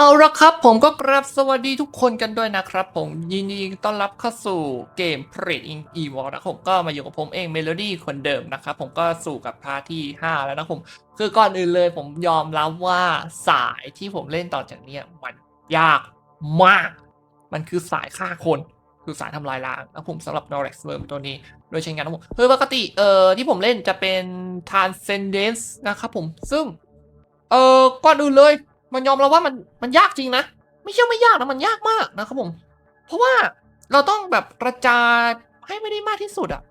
เอาละครับผมก็กราบสวัสดีทุกคนกันด้วยนะครับผมยินดีต้อนรับเข้าสู่เกม p r e d in e v o นะครับผมก็มาอยู่กับผมเองเมโลดี้คนเดิมนะครับผมก็สู่กับพาที่ 5 แล้วนะผม คือก่อนอื่นเลยผมยอมรับว่าสายที่ผมเล่นต่อจากเนี้ยมันยากมาก มันคือสายฆ่าคนคือสายทำลายล้างนะผมสำหรับ n o r e x w o r m ตัวนี้ โดยใช้งานนะผมคือปกติเอ่อที่ผมเล่นจะเป็น Transcendence นะครับผมซึ่งเอ่อก่อนอื่นเลย มันยอมรับว่ามันมันยากจริงนะ ไม่ใช่ไม่ยากนะมันยากมากนะครับผม เพราะว่าเราต้องแบบกระจายให้ไม่ได้มากที่สุดอะ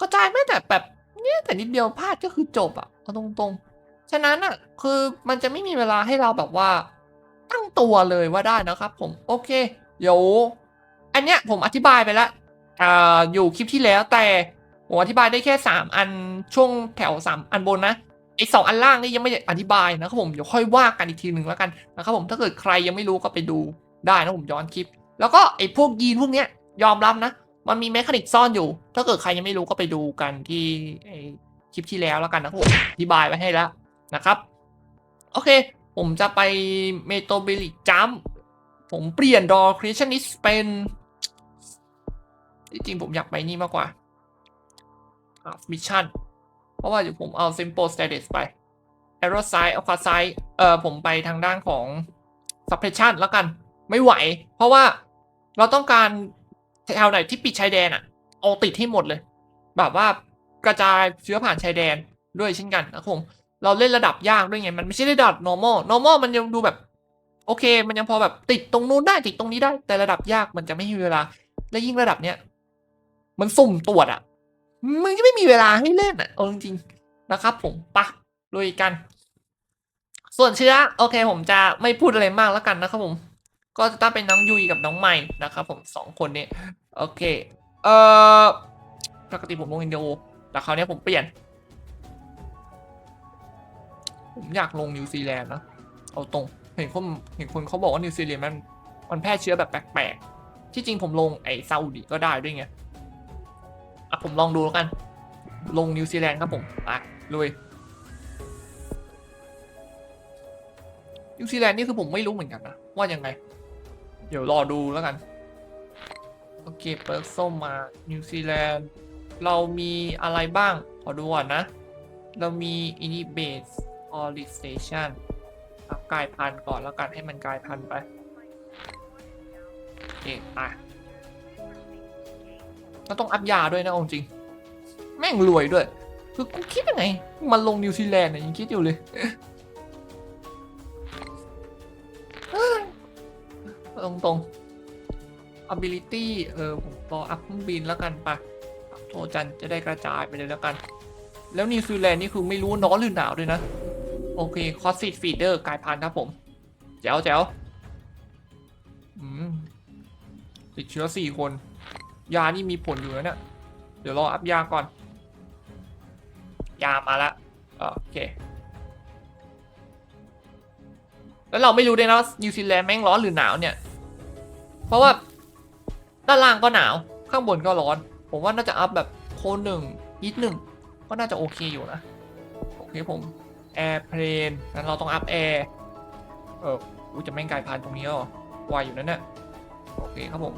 กระจายแม้แต่แบบเนี่ยแต่นิดเดียวพลาดก็คือจบอะเอาตรงๆ ฉะนั้นอะคือมันจะไม่มีเวลาให้เราแบบว่า ตั้งตัวเลยว่าได้นะครับ ผมโอเคเดี๋ยวอันเนี้ยผมอธิบายไปแล้วอ่าอยู่คลิปที่แล้วแต่ผมอธิบายได้แค่ 3 อันช่วงแถว 3 อันบนนะ ไอสองอันล่างนี่ยังไม่ได้อธิบายนะครับผมเดี๋ยวค่อยว่ากันอีกทีหนึ่งแล้วกันนะครับผมถ้าเกิดใครยังไม่รู้ก็ไปดูได้นะผมย้อนคลิป แล้วก็ไอพวกยีนพวกเนี้ยยอมรับนะ มันมีแมคานิกซ่อนอยู่ ถ้าเกิดใครยังไม่รู้ก็ไปดูกันที่ไอคลิปที่แล้วแล้วกันนะครับผมอธิบายไว้ให้แล้วนะครับ โอเค ผมจะไปเมโตเบลิกจัมผมเปลี่ยนดอครีชันนิสเป็นจริงๆผมอยากไปนี่มากกว่ามิชชั่น เพราะว่าเดี๋ยวผมเอา simple status ไป arrow side alpha side เอ่อผมไปทางด้านของ suppression แล้วกันไม่ไหว เพราะว่าเราต้องการแถวไหนที่ปิดชายแดนอะเอาติดให้หมดเลย แบบว่ากระจายเชื้อผ่านชายแดนด้วยเช่นกันนะผมเราเล่นระดับยากด้วยไง มันไม่ใช่ระดับ normal normal มันยังดูแบบ โอเค มันยังพอแบบติดตรงนู้นได้ติดตรงนี้ได้ แต่ระดับยากมันจะไม่มีเวลา และยิ่งระดับเนี้ย มันสุ่มตรวจอะ มึงจะไม่มีเวลาให้เล่นอะเอาจริงๆนะครับ ผมปะลุยกัน ส่วนเชื้อโอเค ผมจะไม่พูดอะไรมากแล้วกันนะครับผม ก็จะต้องเป็นน้องยุยกับน้องใหม่นะครับผมสองคนนี้โอเคเอ่อปกติผมลงอินเดียแต่คราวนี้ผมเปลี่ยน ผมอยากลงนิวซีแลนด์นะเอาตรงเห็นคนเห็นคนเขาบอกว่านิวซีแลนด์มันมันแพร่เชื้อแบบแปลกๆ ที่จริงผมลงไอ้ซาอุดิก็ได้ด้วยไง ผมลองดูแล้วกัน ลงนิวซีแลนด์ครับผมไปลุยนิวซีแลนด์นี่คือผมไม่รู้เหมือนกันนะว่ายังไง เดี๋ยวรอดูแล้วกันโอเคเปิดส้มมานิวซีแลนด์เรามีอะไรบ้าง ขอดูก่อนนะ เรามีอินิเบสออริสเ t ชันอัพกลายพันธุ์ก่อนแล้วกันให้มันกลายพันธุ์ไปโอเคไป ต้องอัพยาด้วยนะอาจริง แม่งรวยด้วย คือกูคิดยังไงมันลงนิวซีแลนด์เนี่ยยังคิดอยู่เลยตรงตรง ability เออผมรออัพเครื่องบินแล้วกันปะโทจันจะได้กระจายไปเลยแล้วกัน แล้วนิวซีแลนด์นี่คือไม่รู้ว่าร้อนหรือหนาวด้วยนะ โอเคคอสซิตฟีเดอร์กลายพันธุ์ครับผม แจ๋วแจ๋วอืมติดเชื้อสี่คน ยานี่มีผลอยู่นะเนี่ยเดี๋ยวรออัพยาก่อน ยามาละโอเค แล้วเราไม่รู้ด้วยนะว่านิวซีแลนด์แม่งร้อนหรือหนาวเนี่ย เพราะว่าด้านล่างก็หนาวข้างบนก็ร้อน ผมว่าน่าจะอัพแบบโคนหนึ่งยิดหนึ่งก็น่าจะโอเคอยู่นะ โอเคผมแอร์เพลนนั้นเราต้องอัพแอร์เออจะแม่งกลายพันธุ์ตรงนี้เหรอวายอยู่นั่นน่ะโอเคครับผม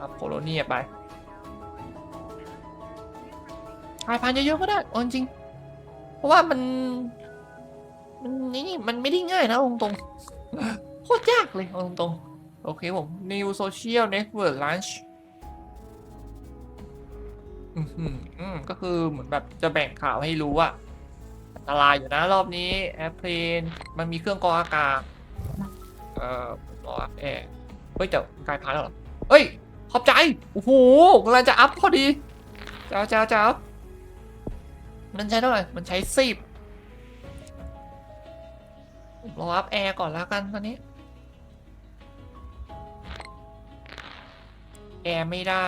อัพโคโลเนียไป กลายพันธุ์เยอะๆก็ได้เอาจริง เพราะว่ามัน มันนี่มันไม่ได้ง่ายนะตรงๆโคตรยากเลยตรงๆโอเคผม New Social Network Launch อืมก็คือเหมือนแบบจะแบ่งข่าวให้รู้ว่าอันตรายอยู่นะรอบนี้แอร์เพลนมันมีเครื่องกรองอากาศเอ่อรออัพแอร์เฮ้ยแต่กลายพันธุ์แล้วเหรอเฮ้ย ขอบใจ โอ้โหกำลังจะอัพพอดีจ้าเจ้าเจ้า มันใช้เท่าไหร่ มันใช้สิบรออัพแอร์ก่อนแล้วกันตอนนี้ แอร์ไม่ได้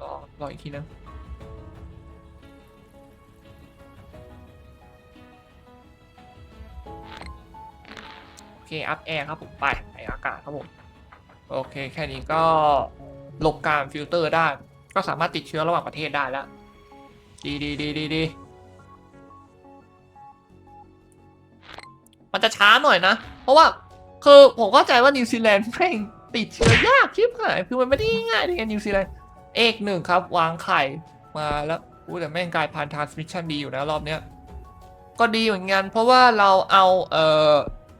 รอรออีกทีนึงโอเค อัพแอร์ครับผม ไปไออากาศครับผม โอเค แค่นี้ก็ลบการฟิลเตอร์ได้ ก็สามารถติดเชื้อระหว่างประเทศได้แล้ว ดีดีดีดีดีมันจะช้าหน่อยนะ เพราะว่า คือผมเข้าใจว่านิวซีแลนด์แม่งติดเชื้อยากชิบหาย คือมันไม่ได้ง่ายในการนิวซีแลนด์ เอกหนึ่งครับ วางไข่มาแล้วอู้แต่แม่งกลายพันธุ์ทรานสมิชชั่นดีอยู่นะรอบเนี้ย ก็ดีเหมือนกัน เพราะว่าเราเอา เออ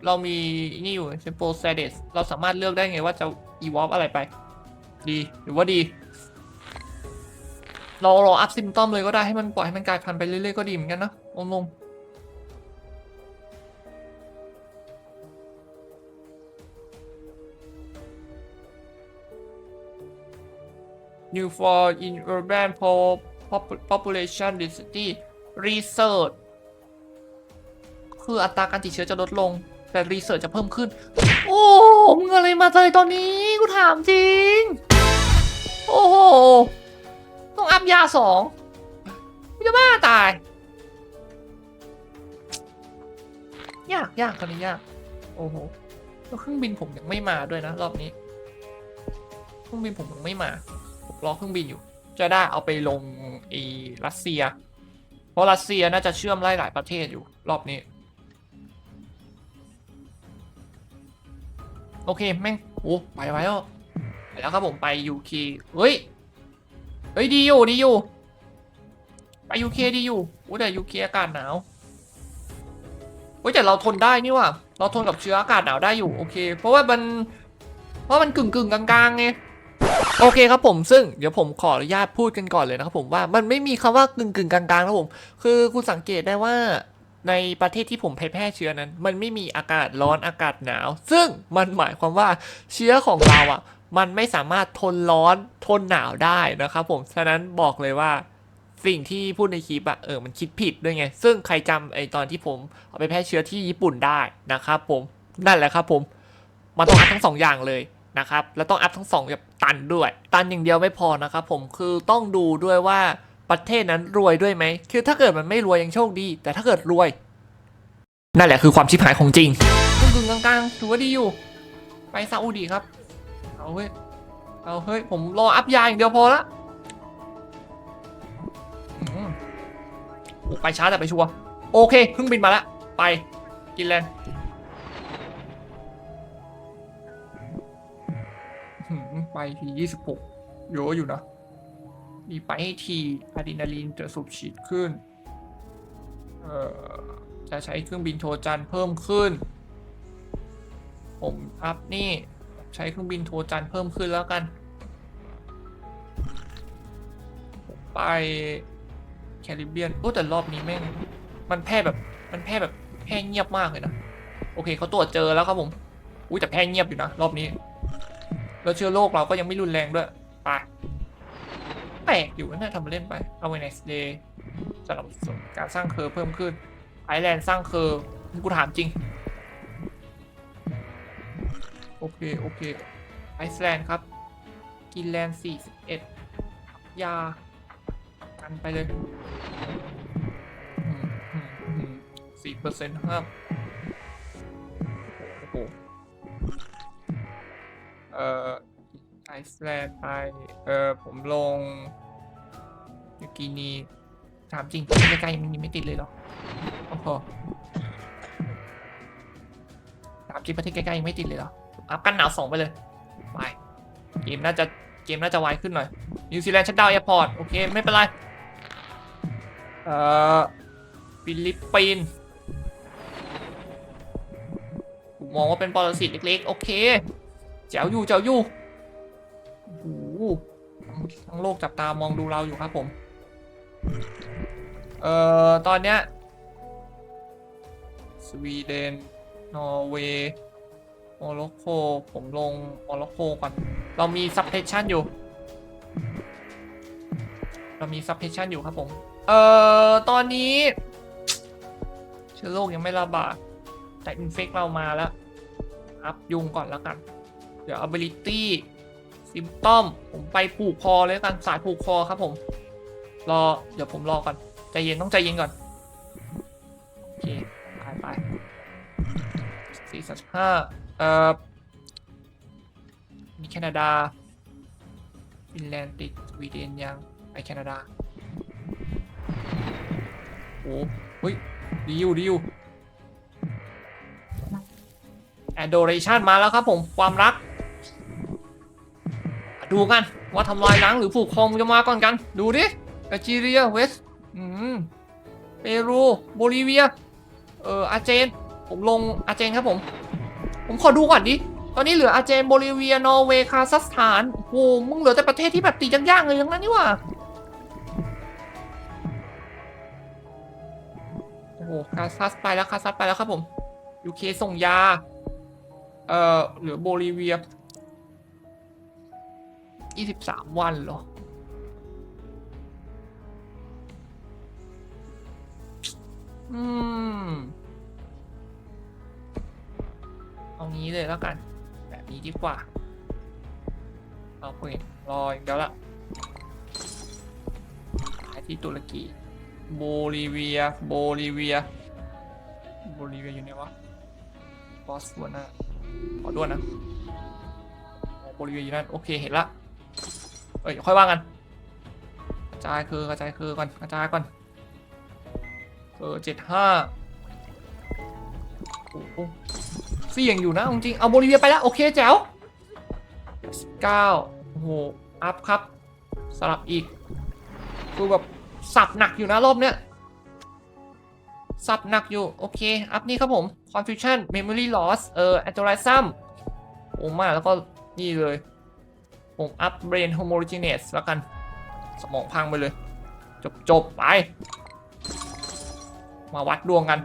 เรามีนี่อยู่ simple status เราสามารถเลือกได้ไงว่าจะ evolve อะไรไป ดีหรือว่าดี เรารออัพซิมตอมเลยก็ได้ให้มันปล่อยให้มันกลายพันธุ์ไปเรื่อยๆก็ดีเหมือนกันนะงงๆ New for in urban po- pop- population density research คืออัตราการติดเชื้อจะลดลง แต่รีเสิร์ชจะเพิ่มขึ้น โอ้มึงอะไรมาเลยตอนนี้ กูถามจริง โอ้โห ต้องอัพยาสองกูจะบ้าตาย ยากยากตอนนี้ยาก โอ้โหแล้วเครื่องบินผมยังไม่มาด้วยนะ รอบนี้ เครื่องบินผมยังไม่มาผมรอเครื่องบินอยู่ จะได้เอาไปลงไอีรัสเซีย เพราะรัสเซียน่าจะเชื่อมไล่หลายประเทศอยู่ รอบนี้ โอเคแม่งโอ้ไปไว้แล้วไปแล้วครับผมไปยูเคเฮ้ย เฮ้ยดีอยู่ดีอยู่ไปยูเคดีอยู่โอ้แต่ยูเคอากาศหนาวเฮ้ยแต่เราทนได้นี่ว่ะเราทนกับเชื้ออากาศหนาวได้อยู่โอเค เพราะว่ามันเพราะมันกึ่งกึ่งกลางๆไงโอเคครับผมซึ่งเดี๋ยวผมขออนุญาตพูดกันก่อนเลยนะครับผมว่ามันไม่มีคำว่ากึ่งกึ่งกลางๆนะผมคือคุณสังเกตได้ว่าในประเทศที่ผมแพร่เชื้อนั้น มันไม่มีอากาศร้อนอากาศหนาว ซึ่งมันหมายความว่าเชื้อของเราอะ มันไม่สามารถทนร้อนทนหนาวได้นะครับผม ฉะนั้นบอกเลยว่าสิ่งที่พูดในคลิปอะเออมันคิดผิดด้วยไง ซึ่งใครจำไอตอนที่ผมเอาไปแพร่เชื้อที่ญี่ปุ่นได้นะครับผมนั่นแหละครับผมมันต้องอัพทั้งสองอย่างเลยนะครับแล้วต้องอัพทั้งสองแบบตันด้วย ตันอย่างเดียวไม่พอนะครับผมคือต้องดูด้วยว่าประเทศนั้นรวยด้วยไหมคือถ้าเกิดมันไม่รวยยังโชคดี แต่ถ้าเกิดรวย นั่นแหละคือความชิบหายของจริงกึ่งกลางๆถือว่าดีอยู่ ไปซาอุดีครับ เอาเฮ้ย เอาเฮ้ย ผมรออัพยาอย่างเดียวพอละอไปช้าแต่ไปชัวร์โอเคเครื่องบินมาแล้วไปกินแลนไปทียี่สิบหกเยอะอยู่นะมีไปทีอะดรีนาลีนจะสูบฉีดขึ้น เอ่อ จะใช้เครื่องบินโทรจันเพิ่มขึ้น ผมอัพนี่ ใช้เครื่องบินโทรจันเพิ่มขึ้นแล้วกัน ไปแคริบเบียนโอ้แต่รอบนี้แม่งมันแพร่แบบมันแพร่แบบแพร่เงียบมากเลยนะโอเคเขาตรวจเจอแล้วครับผมอุ้ยแต่แพร่เงียบอยู่นะรอบนี้แล้วเชื้อโรคเราก็ยังไม่รุนแรงด้วยไปแปลกอยู่นะทำมาเล่นไป awareness day สำหรับการสร้างเคอร์เพิ่มขึ้นไอแลนด์สร้างเคอร์กูถามจริง โอเค โอเค ไอซ์แลนด์ครับ กินแลนด์41 ยา กันไปเลยสี่เปอร์เซ็นต์ครับโอ้โหเอ่อ ไอซ์แลนด์ไป เอ่อ ผมลงยูกินีถามจริงใกล้ๆมันยังไม่ติดเลยเหรอ โอ้โหถามจริงประเทศใกล้ๆยังไม่ติดเลยเหรอ อัพกันหนาวสองไปเลยไปเกมน่าจะเกมน่าจะไวขึ้นหน่อยนิวซีแลนด์ชัดดาวน์แอร์พอร์ตโอเคไม่เป็นไรเอ่อฟิลิปปินส์ผมมองว่าเป็นปรสิตเล็กๆ โอเคแจ๋วอยู่แจ๋วอยู่โอ้โหทั้งโลกจับตามองดูเราอยู่ครับผม เอ่อ ตอนเนี้ยสวีเดน นอร์เวย์ โมร็อกโกผมลงโมร็อกโกก่อน เรามีซับเพชชั่นอยู่ เรามีซับเพชชั่นอยู่ครับผม เอ่อ ตอนนี้ เชื้อโรคยังไม่ระบาด แต่อินเฟกเรามาแล้ว อัพยุงก่อนแล้วกัน เดี๋ยว ability symptom ผมไปผูกคอเลยกันสายผูกคอครับผม รอ เดี๋ยวผมรอก่อน ใจเย็นต้องใจเย็นก่อน โอเค ไปไปสี่สัห้า เอ่อมีแคนาดาฟินแลนด์ติดสวีเดนยังไปแคนาดาโอ้เฮ้ยดีอยู่ดีอยู่ adoration มาแล้วครับผมความรัก ดูกันว่าทำลายล้างหรือผูกคอมจะมาก่อนกัน ดูดิแอลจีเรียเวสอืมเปรูโบลิเวีย เอออาเจน ผมลงอาเจนครับผม ผมขอดูก่อนดิ ตอนนี้เหลืออาเจนโบลิเวีย นอร์เวย์ คาซัคสถานโอ้โหมึงเหลือแต่ประเทศที่แบบตียากๆเลยทั้งนั้นนี่ว่าโอ้โห คาซัสไปแล้ว คาซัสไปแล้วครับผม ยูเคส่งยา เอ่อ เหลือโบลิเวียยี่สิบสามวันเหรออืม เอางี้เลยแล้วกัน แบบนี้ดีกว่าเอาคุยรออย่างเดียวละไปที่ตุรกีโบลิเวียโบลิเวียโบลิเวียอยู่ไหนวะบอสวานาขอด่วนนะโบลิเวียอยู่นั่นโอเคเห็นละเอ้ยค่อยว่ากันกระจายคือกระจายคือก่อนกระจายก่อนเออเจ็ดห้าโอ้ เสี่ยงอยู่นะจริงเอาโบลิเวียไปแล้ว โอเคแจ๋วเก้าโอ้โห อัพครับ สลับอีกคือแบบสับหนักอยู่นะรอบเนี้ยสับหนักอยู่ โอเค อัพนี่ครับผม confusion memory loss เอ่อ algorithm โอ้มาแล้วก็นี่เลย ผมอัพ brain homogeneous แล้วกัน สมองพังไปเลย จบจบไป มาวัดดวงกัน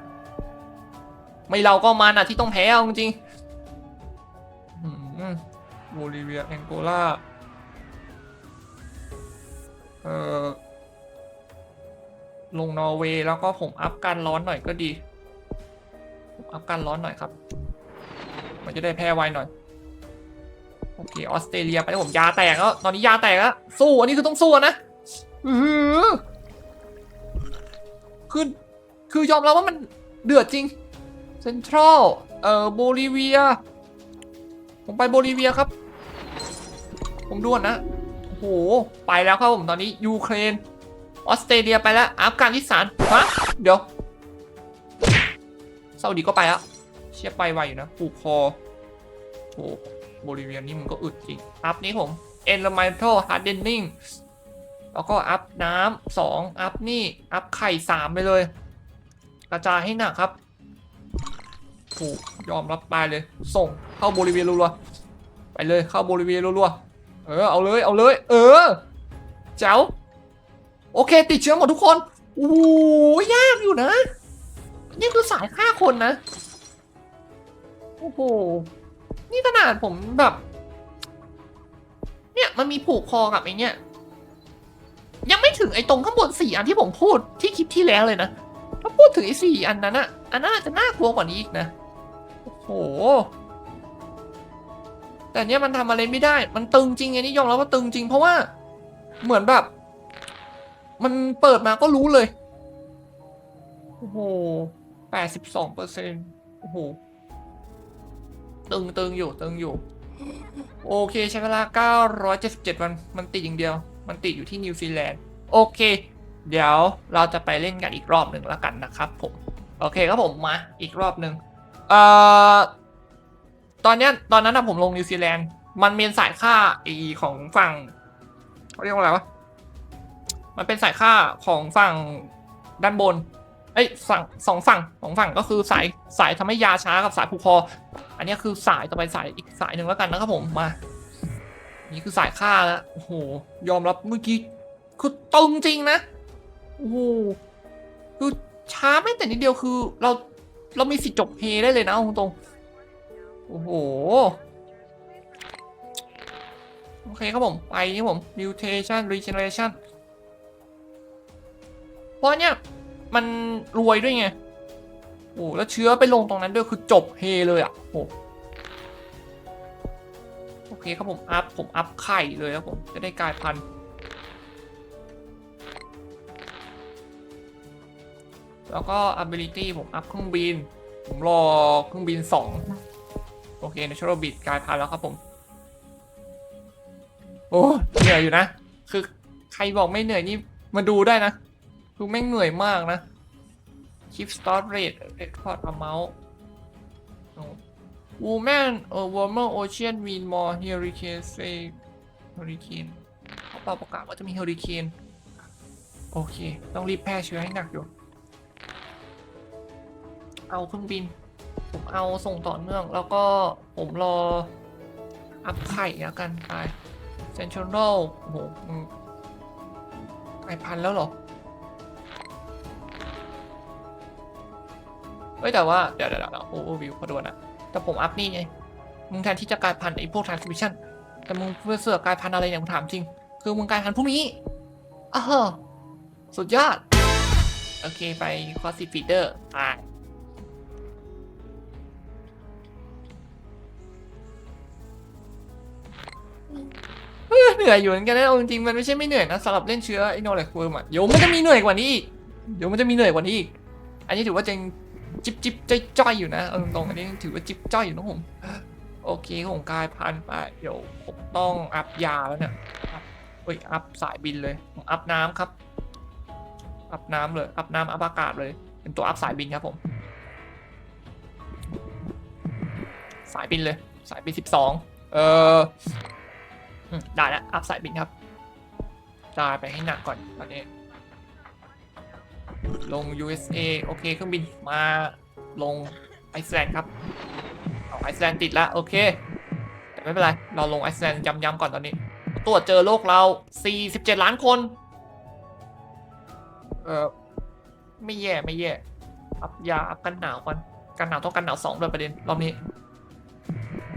ไม่เราก็มันอะที่ต้องแพ้เอาจริงโบลิเวียแองโกลาเอ่อลงนอร์เวย์แล้วก็ผมอัพการร้อนหน่อยก็ดีอัพการร้อนหน่อยครับ มันจะได้แพ้ไวหน่อย โอเคออสเตรเลียไปแล้วผมยาแตกแล้วตอนนี้ยาแตกแล้วสู้อันนี้คือต้องสู้นะอือคือคือยอมรับว่ามันเดือดจริง ซ็นทรัลเอ่อโบลิเวีย ผมไปโบลิเวียครับ ผมด่วนนะ โอ้โห ไปแล้วครับผมตอนนี้ยูเครน ออสเตรเลียไปแล้วอัฟกานิสถานฮะเดี๋ยวซาอุดีก็ไปแล้ว เชียไปไวอยู่นะผูกคอโอ้โบลิเวียนี่มันก็อึดจริง อัพนี้ผม environmental hardening แล้วก็อัพน้ำสองอัพนี่ อัพไข่สามไปเลย กระจายให้หนักครับ โอ้ยอมรับไปเลย ส่งเข้าโบลิเวียรัวๆไปเลยเข้าโบลิเวียรัวๆเออเอาเลยเอาเลย เออ เจ้า โอเค ติดเชื้อหมดทุกคนโอ้โหยากอยู่นะนี่คือสายฆ่าคนนะโอ้โหนี่ขนาดผมแบบ เนี่ยมันมีผูกคอกับไอ้เนี่ยยังไม่ถึงไอ้ตรงข้างบนสี่อันที่ผมพูดที่คลิปที่แล้วเลยนะ ถ้าพูดถึงไอ้สี่อันนั้นอะอันนั้นอาจะน่ากลัวกว่านี้อีกนะ โอ้โห แต่เนี้ยมันทำอะไรไม่ได้ มันตึงจริงไงนี่ยอมรับว่าตึงจริง เพราะว่าเหมือนแบบ มันเปิดมาก็รู้เลย โอ้โหแปดสิบสองเปอร์เซ็นต์โอ้โห ตึงตึงอยู่ตึงอยู่ โอเคใช้เวลา977วัน มันติดอย่างเดียว มันติดอยู่ที่นิวซีแลนด์ โอเค เดี๋ยวเราจะไปเล่นกันอีกรอบหนึ่งแล้วกันนะครับผม โอเคครับผมมาอีกรอบหนึ่ง เอ่อตอนเนี้ยตอนนั้นนะผมลงนิวซีแลนด์มันมีสายค่าอีของฝั่งเขาเรียกว่าอะไรวะมันเป็นสายค่าของฝั่งด้านบนเอ้ฝั่งสองฝั่งสองฝั่งก็คือสายสายทำให้ยาช้ากับสายผูกคอ อันนี้คือสายต่อไปสายอีกสายหนึ่งแล้วกันนะครับผมมา นี่คือสายค่าแล้วโอ้โหยอมรับเมื่อกี้คือตึงจริงนะโอ้โหคือช้าไม่แต่นิดเดียวคือเรา เรามีสิทธิ์จบเพลย์ได้เลยนะเอาตรงๆโอ้โห โอเคครับผม ไปนี่ผม mutation regeneration เพราะเนี่ย มันรวยด้วยไง โอ้แล้วเชื้อไปลงตรงนั้นด้วยคือจบเฮเลยอะโอ้โอเคครับผม อัพ ผมอัพไข่เลยครับผม จะได้กลายพันธุ์ แล้วก็ ability ผมอัพเครื่องบิน ผมรอเครื่องบินสองโอเค natural bit กลายพันธุ์แล้วครับผม โอ้เหนื่อยอยู่นะ คือใครบอกไม่เหนื่อยนี่ มาดูได้นะ คือแม่งเหนื่อยมากนะ Keep start rate record amount โอ้ woman a warmer ocean mean more hurricane say hurricane เขาเป่าประกาศว่าจะมีเฮอริเคนโอเค ต้องรีบแพร่เชื้อให้หนักอยู่ เอาเครื่องบิน ผมเอาส่งต่อเนื่อง แล้วก็ผมรออัพไข่แล้วกันไปเซนทรัลโอ้โหอืมกลายพันธุ์แล้วเหรอเฮ้ยแต่ว่าเดี๋ยวเดี๋ยวเดี๋ยวโอ้โหวิวพอดวนอะแต่ผมอัพนี่ไง มึงแทนที่จะกลายพันธุ์ไอ้พวกทรานสมิชันแต่มึงเพื่อเสือกกลายพันธุ์อะไรเนี่ยผมถามจริง คือมึงกลายพันธุ์พวกนี้อ้าวสุดยอด โอเคไปคอสซิฟีเดอร์ไป เหนื่อยอยู่เหมือนกันนะเอาจริงๆมันไม่ใช่ไม่เหนื่อยนะสำหรับเล่นเชื้อไอโนแลกเวิร์มอะเดี๋ยวมันจะมีเหนื่อยกว่านี้อีกเดี๋ยวมันจะมีเหนื่อยกว่านี้อีกอันนี้ถือว่าจงจิบจิบจ้อยจ้อยอยู่นะเอาตรงๆอันนี้ถือว่าจิบจ้อยอยู่นะผมโอเคผมกายพันไปเดี๋ยวผมต้องอัพยาแล้วเนี่ยอัพเอ้ยอัพสายบินเลยผมอัพน้ำครับ อัพน้ำเลยอัพน้ำอัพอากาศเลย เป็นตัวอัพสายบินครับผม สายบินเลย สายบินสิบสองเอออืม ได้แล้วอัพสายบินครับจ่ายไปให้หนักก่อนตอนนี้ ลง USA โอเคเครื่องบินมาลงไอซ์แลนด์ครับเอาไอซ์แลนด์ติดแล้วโอเค แต่ไม่เป็นไร เราลงไอซ์แลนด์ย้ำๆก่อนตอนนี้ ตรวจเจอโลกเรา 47 ล้านคน เออไม่แย่ไม่แย่ อัพยาอัพกันหนาวก่อนกันหนาวต้องกันหนาวสองด้วยประเด็นรอบนี้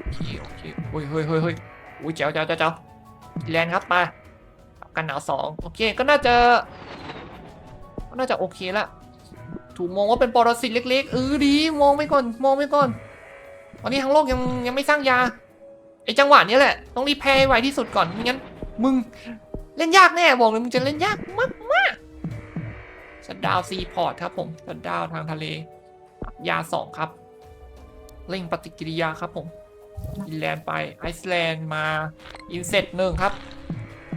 โอเคโอเคเฮ้ยเฮ้ยเฮ้ยเฮ้ย อุ้ยเจ้าเจ้าเจ้าเจ้าแลนครับมากันหนาวสองโอเคก็น่าจะก็น่าจะโอเคละถูกมองว่าเป็นปรสิตเล็กๆเออดีมองไปก่อนมองไปก่อนตอนนี้ทั้งโลกยังยังไม่สร้างยาไอจังหวะนี้แหละ ต้องรีบแพ้ไวที่สุดก่อนไม่งั้นมึงเล่นยากแน่บอกเลยมึงจะเล่นยากมากมากชัดดาวซีพอร์ตครับผมชัดดาวทางทะเลยาสองครับเร่งปฏิกิริยาครับผม อินแลนด์ไปไอซ์แลนด์มาอินเซตหนึ่งครับ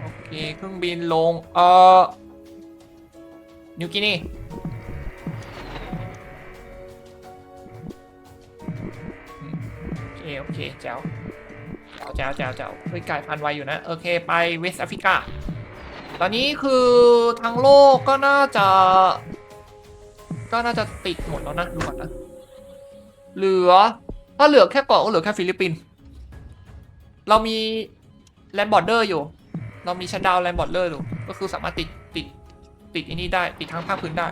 โอเค เครื่องบินลง เอ่อนิวกินีอืมโอเค โอเคแจ๋วแจ๋วแจ๋วแจ๋วแจวเฮ้ยกลายพันธุ์ไวอยู่นะ โอเค ไปเวสต์แอฟริกา ตอนนี้คือทั้งโลกก็น่าจะ ก็น่าจะติดหมดแล้วนะ ดูก่อนนะ เหลือ ถ้าเหลือแค่เกาะก็เหลือแค่ฟิลิปปินส์เรามีแลนด์บอร์เดอร์อยู่ เรามีชัดดาวแลนด์บอร์เดอร์อยู่ ก็คือสามารถติดติดติดอันนี้ได้ติดทั้งภาคพื้นได้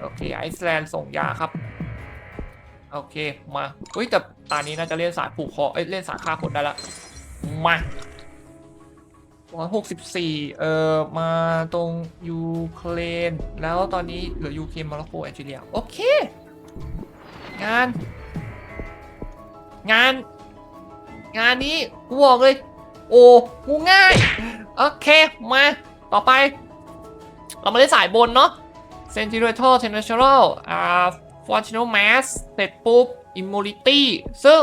โอเคไอซ์แลนด์ส่งยาครับ โอเคมาเฮ้ยแต่ตอนนี้น่าจะเล่นสายผูกคอเอ้ยเล่นสายฆ่าคนได้ละ มาร้อยหกสิบสี่เอ่อ มาตรงยูเครน แล้วตอนนี้เหลือยูเครนมาร็อกโกแอนจีเรีย โอเค งาน งาน งานนี้กูบอกเลย โอ้กูง่าย โอเค มา ต่อไป เรามาเล่นสายบนเนาะ Sentinel Tensional อ่า Fortunal Mass เสร็จปุ๊บ Immunity ซึ่ง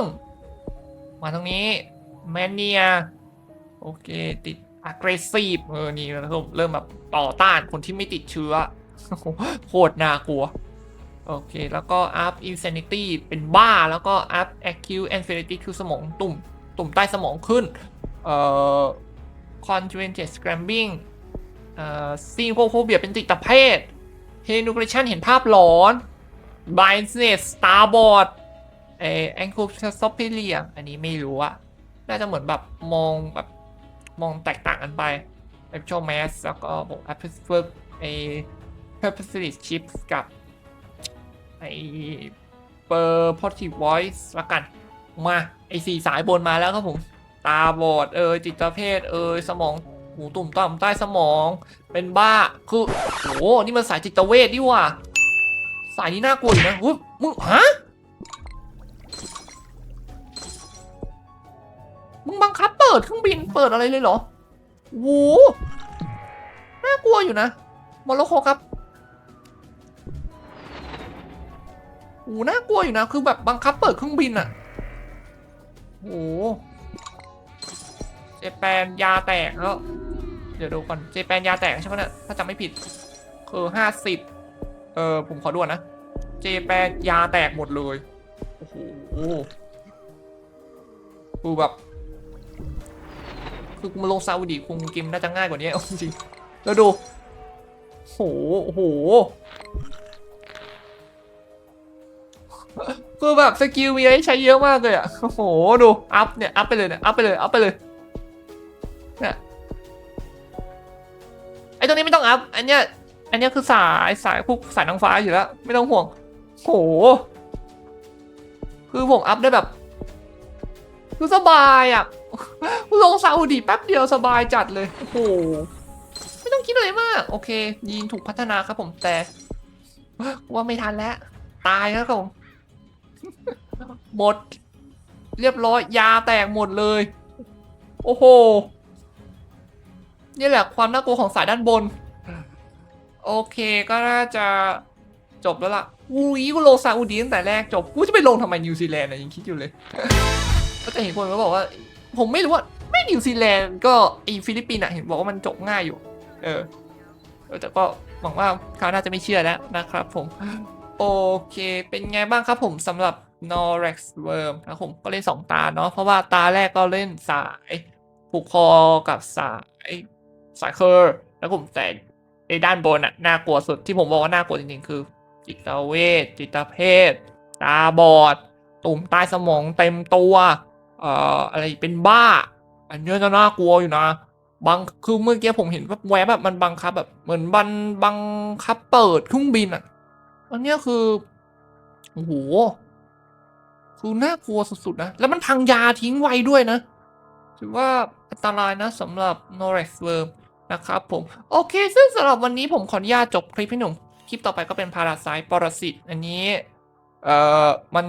มาตรงนี้ Mania โอเค ติด Aggressive เออ นี่เริ่มเริ่มแบบต่อต้านคนที่ไม่ติดเชื้อโคตรน่ากลัว โอเค แล้วก็ up insanity เป็นบ้า แล้วก็ up acute anxiety คือสมองตุ่ม ตุ่มใต้สมองขึ้น เอ่อ conjugated scrambling เอ่อซีนโคโคเบียเป็นจิตเภทเฮนูเกรชันเห็นภาพหลอน blindness starboard เอ่อ ankylosaurus อันนี้ไม่รู้อะน่าจะเหมือนแบบมองแบบมองแตกต่างกันไป actual mass แล้วก็บอก apple ไอ้ purposely chips กับ ไอ้ per positive voice ละกัน มาไอ้สี่สายบนมาแล้วครับผม ตาบอดเอยจิตเภทเอยสมองหูตุ่มต่ำใต้สมองเป็นบ้าคือโหนี่มันสายจิตเวทดิว่ะสายนี้น่ากลัวอยู่นะหุ้ยมึงฮะมึงบังคับเปิดเครื่องบินเปิดอะไรเลยเหรอโหน่ากลัวอยู่นะมอลโลโคครับ โหน่ากลัวอยู่นะ คือแบบบังคับเปิดเครื่องบินอะโหเจแปนยาแตกแล้ว เดี๋ยวดูก่อน เจแปนยาแตกใช่ไหมเนี่ย ถ้าจำไม่ผิด คือห้าสิบเออผมขอด่วนนะ เจแปนยาแตกหมดเลย โอ้โหกูแบบ คือกูมาลงซาอุดีคงเกมน่าจะง่ายกว่านี้จริงๆแล้วดูโหโอ้โห คือแบบสกิลมีให้ใช้เยอะมากเลยอะ โอ้โห ดูอัพเนี่ย อัพไปเลยเนี่ย อัพไปเลย อัพไปเลย เนี่ย ไอ้ตรงนี้ไม่ต้องอัพ อันเนี้ย อันเนี้ยคือสายสายพวกสายนางฟ้าอยู่แล้ว ไม่ต้องห่วง โห คือผมอัพได้แบบ คือสบายอะลงซาอุดีแป๊บเดียวสบายจัดเลย โอ้โห ไม่ต้องคิดอะไรมาก โอเค ยีนถูกพัฒนาครับผมแต่ ว่าไม่ทันแล้ว ตายแล้วครับผม หมด เรียบร้อยยาแตกหมดเลย โอ้โห นี่แหละความน่ากลัวของสายด้านบน โอเคก็น่าจะจบแล้วล่ะอุ้ยกูลงซาอุดีตั้งแต่แรกจบ กูจะไปลงทำไมนิวซีแลนด์นะยังคิดอยู่เลย ก็จะเห็นคนก็บอกว่า ผมไม่รู้ว่า ไม่นิวซีแลนด์ก็ไอฟิลิปปินส์อะเห็นบอกว่ามันจบง่ายอยู่เออเออแต่ก็หวังว่าเขาน่าจะไม่เชื่อแล้วนะครับผม โอเค เป็นไงบ้างครับผมสำหรับ Norex Worm นะครับผมก็เล่น 2 ตาเนาะเพราะว่าตาแรกก็เล่นสายผูกคอกับสายสายเคอร์แล้วผมแต่ในด้านบนอะน่ากลัวสุดที่ผมบอกว่าน่ากลัวจริงๆ คือ จิตเวชจิตเภทตาบอด ตุ่มใต้สมองเต็มตัวเอ่ออะไรเป็นบ้า อันนี้จะน่ากลัวอยู่นะบางคือเมื่อกี้ผมเห็นว่าแวบแบบมันบังคับแบบเหมือนบันบังคับเปิดเครื่องบินอะอันนี้คือโอ้โห คือน่ากลัวสุดๆนะ แล้วมันพังยาทิ้งไว้ด้วยนะ ถือว่าอันตรายนะสำหรับ Norex Worm นะครับผม โอเค ซึ่งสำหรับวันนี้ผมขออนุญาตจบคลิปให้หนุ่ม คลิปต่อไปก็เป็นพาราไซปรสิต อันนี้ เอ่อ มัน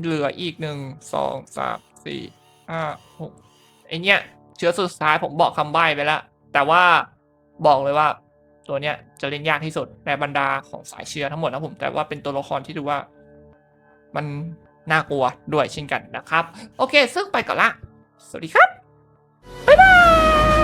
เหลืออีกหนึ่งสองสามสี่ห้าหกไอเนี้ยเชื้อสุดท้ายผมบอกคำใบ้ไปแล้ว แต่ว่าบอกเลยว่าตัวเนี้ยจะเล่นยากที่สุดในบรรดาของสายเชื้อทั้งหมดนะผม แต่ว่าเป็นตัวละครที่ดูว่า มัน น่ากลัวด้วยเช่นกันนะครับ โอเค ซึ่งไปก่อนละ สวัสดีครับ บ๊ายบาย